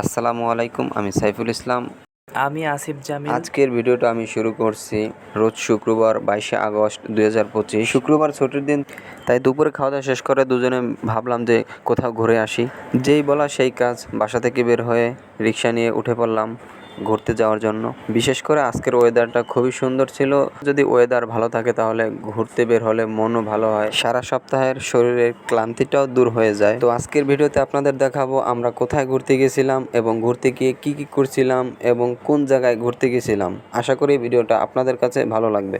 আসসালামু আলাইকুম আমি সাইফুল ইসলাম। আমি আসিফ জামিল। আজকের ভিডিওটা আমি শুরু করছি রোজ শুক্রবার বাইশে আগস্ট দুই হাজার পঁচিশ। শুক্রবার ছুটির দিন তাই দুপুরে খাওয়া দাওয়া শেষ করে দুজনে ভাবলাম যে কোথাও ঘুরে আসি। যেই বলা সেই কাজ বাসা থেকে বের হয়ে রিক্সা নিয়ে উঠে পড়লাম। ঘুরতে যাওয়ার জন্য। বিশেষ করে আজকের ওয়েদারটা খুবই সুন্দর ছিল। যদি ওয়েদার ভালো থাকে তাহলে ঘুরতে বের হলে মনও ভালো হয়। সারা সপ্তাহের শরীরের ক্লান্তিটাও দূর হয়ে যায়। তো আজকের ভিডিওতে আপনাদের দেখাবো আমরা কোথায় ঘুরতে গেছিলাম এবং ঘুরতে গিয়ে কি কি করছিলাম এবং কোন জায়গায় ঘুরতে গেছিলাম। আশা করি ভিডিওটা আপনাদের কাছে ভালো লাগবে।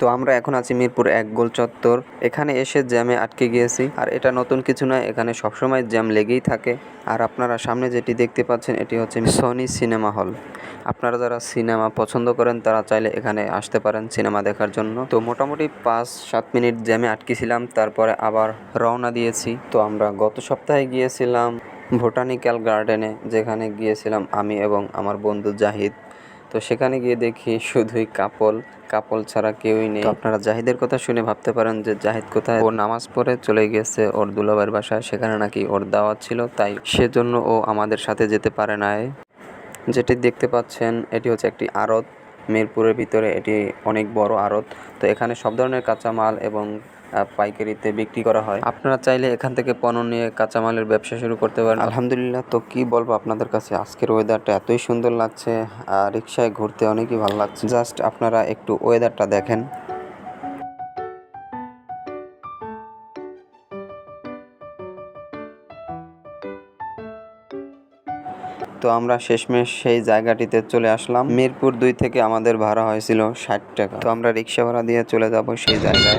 তো আমরা এখন আছি মিরপুর এক গোল চত্বর। এখানে এসে জ্যামে আটকে গিয়েছি। আর এটা নতুন কিছু নয়, এখানে সবসময় জ্যাম লেগেই থাকে। আর আপনারা সামনে যেটি দেখতে পাচ্ছেন, এটি হচ্ছে সনি সিনেমা হল আপনারা যারা সিনেমা পছন্দ করেন, তারা চাইলে এখানে আসতে পারেন সিনেমা দেখার জন্য। তো মোটামুটি পাঁচ সাত মিনিট জ্যামে আটকেছিলাম, তারপরে আবার রওনা দিয়েছি। তো আমরা গত সপ্তাহে গিয়েছিলাম ভোটানিক্যাল গার্ডেনে যেখানে গিয়েছিলাম আমি এবং আমার বন্ধু জাহিদ। তো সেখানে গিয়ে দেখি শুধুই কাপল। কাপল ছাড়া কেউই নেই। আপনারা জাহিদের কথা শুনে ভাবতে পারেন যে জাহিদ কোথায়? ও নামাজ পড়ে চলে গেছে ওর দুলাভাইয়ের বাসায়। সেখানে নাকি ওর দাওয়াত ছিল তাই সেজন্য ও আমাদের সাথে যেতে পারে নাই। যেটি দেখতে পাচ্ছেন এটি হচ্ছে একটি আড়ত। মিরপুরের ভিতরে এটি অনেক বড় আড়ত। তো এখানে সব ধরনের কাঁচামাল এবং পাইকারিতে বিক্রি করা হয়। আপনারা চাইলে এখান থেকে পণ্য নিয়ে কাঁচামালের ব্যবসা শুরু করতে পারেন। আলহামদুলিল্লাহ, তো কি বলব আপনাদের কাছে? আজকের ওয়েদারটা এতই সুন্দর লাগছে, আর রিক্সায় ঘুরতে অনেকই ভালো লাগছে। জাস্ট আপনারা একটু ওয়েদারটা দেখেন। তো আমরা শেষমেশ সেই জায়গাটিতে চলে আসলাম। মিরপুর দুই থেকে আমাদের ভাড়া হয়েছিল ষাট টাকা। তো আমরা রিক্সা ভাড়া দিয়ে চলে যাব সেই জায়গায়।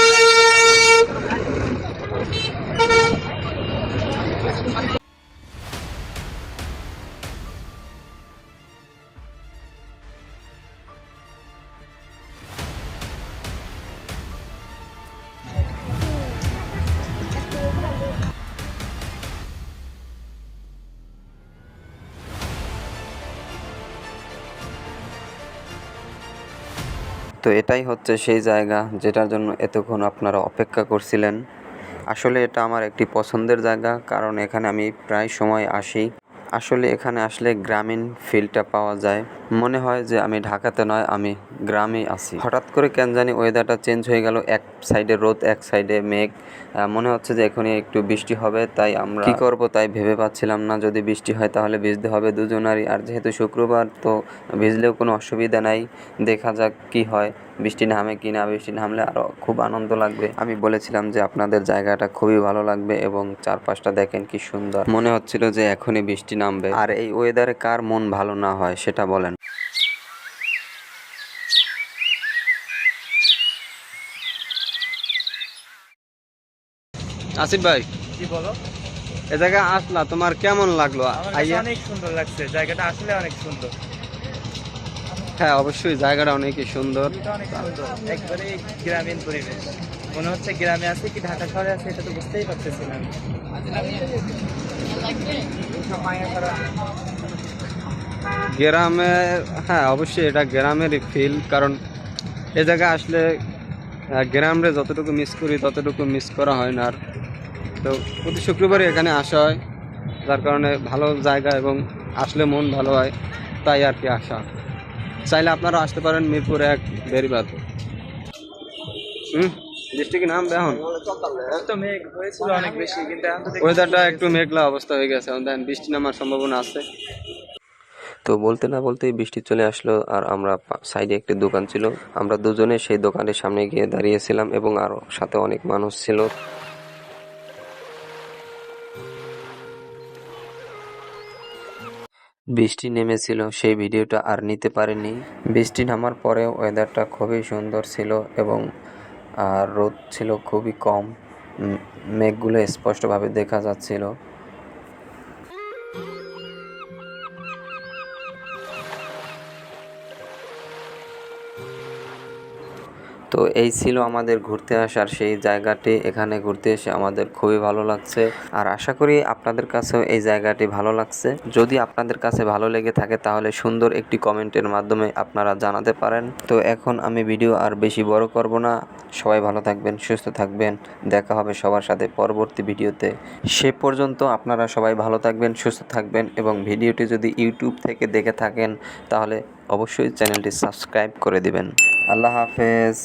তো এটাই হচ্ছে সেই জায়গা যেটার জন্য এতক্ষণ আপনারা অপেক্ষা করছিলেন। আসলে এটা আমার একটি পছন্দের জায়গা, কারণ এখানে আমি প্রায় সময় আসি। আসলে এখানে আসলে গ্রামীণ ফিলটা পাওয়া যায়। মনে হয় যে আমি ঢাকাতে নয়, আমি গ্রামে আছি। হঠাৎ করে কেন জানি ওয়েদারটা চেঞ্জ হয়ে গেল, এক সাইডে রোদ, এক সাইডে মেঘ। মনে হচ্ছে যে এখনই একটু বৃষ্টি হবে, তাই আমরা কি করব তাই ভেবে পাচ্ছিলাম না। যদি বৃষ্টি হয় তাহলে ভিজতে হবে দুজনারই, আর যেহেতু শুক্রবার, তো ভিজলেও কোনো অসুবিধা নাই। দেখা যাক কি হয়। বৃষ্টি নামে কি না বৃষ্টি নামলে আরও খুব আনন্দ লাগবে। আমি বলেছিলাম যে আপনাদের জায়গাটা খুবই ভালো লাগবে এবং চারপাশটা দেখেন কি সুন্দর। মনে হচ্ছিল যে এখনই বৃষ্টি নামবে। আর এই ওয়েদারে কার মন ভালো না হয় সেটা বলেন। আসিফ ভাই কি বলো। এ জায়গায় আসলা তোমার কেমন লাগল? অনেক সুন্দর লাগছে জায়গাটা আসলে অনেক সুন্দর। হ্যাঁ অবশ্যই জায়গাটা অনেকই সুন্দর। অনেক সুন্দর একবারে গ্রামীণ পরিবেশ। মনে হচ্ছে গ্রামে আছে কি ঢাকা শহরে আছে এটা তো বুঝতেই পারতেছি না গ্রামে হ্যাঁ অবশ্যই এটা গ্রামেরই ফিল কারণ এ জায়গায় আসলে আহ, গ্রামরে যতটুকু মিস করি ততটুকু মিস করা হয় না আর। তো প্রতি শুক্রবারই এখানে আসা হয় যার কারণে ভালো জায়গা এবং আসলে মন ভালো হয় তাই আর কি আসা। চাইলে আপনারা আসতে পারেন মিরপুর এক বেরিবাদ হুম? বৃষ্টি কি এখন? ওয়েদারটা একটু মেঘলা অবস্থা হয়ে গেছে। দেখেন বৃষ্টি নামার সম্ভাবনা আছে। তো বলতে না বলতেই বৃষ্টি চলে আসলো আর আমরা সাইডে একটি দোকান ছিল। আমরা দুজনে সেই দোকানের সামনে গিয়ে দাঁড়িয়েছিলাম এবং আরও সাথে অনেক মানুষ ছিল। বৃষ্টি নেমেছিল, সেই ভিডিওটা আর নিতে পারিনি। বৃষ্টি নামার পরে ওয়েদারটা খুবই সুন্দর ছিল এবং আর রোদ ছিল খুবই কম। মেঘগুলো স্পষ্টভাবে দেখা যাচ্ছিল। তো এই ছিল আমাদের ঘুরতে আসার সেই জায়গাটি। এখানে ঘুরতে এসে আমাদের খুবই ভালো লাগছে। আর আশা করি আপনাদের কাছেও এই জায়গাটি ভালো লাগছে। যদি আপনাদের কাছে ভালো লেগে থাকে তাহলে সুন্দর একটি কমেন্টের মাধ্যমে আপনারা জানাতে পারেন। তো এখন আমি ভিডিও আর বেশি বড় করব না। সবাই ভালো থাকবেন, সুস্থ থাকবেন। দেখা হবে সবার সাথে পরবর্তী ভিডিওতে। সে পর্যন্ত আপনারা সবাই ভালো থাকবেন, সুস্থ থাকবেন এবং ভিডিওটি যদি ইউটিউব থেকে দেখে থাকেন তাহলে অবশ্যই চ্যানেলটি সাবস্ক্রাইব করে দিবেন। আল্লাহ হাফেজ।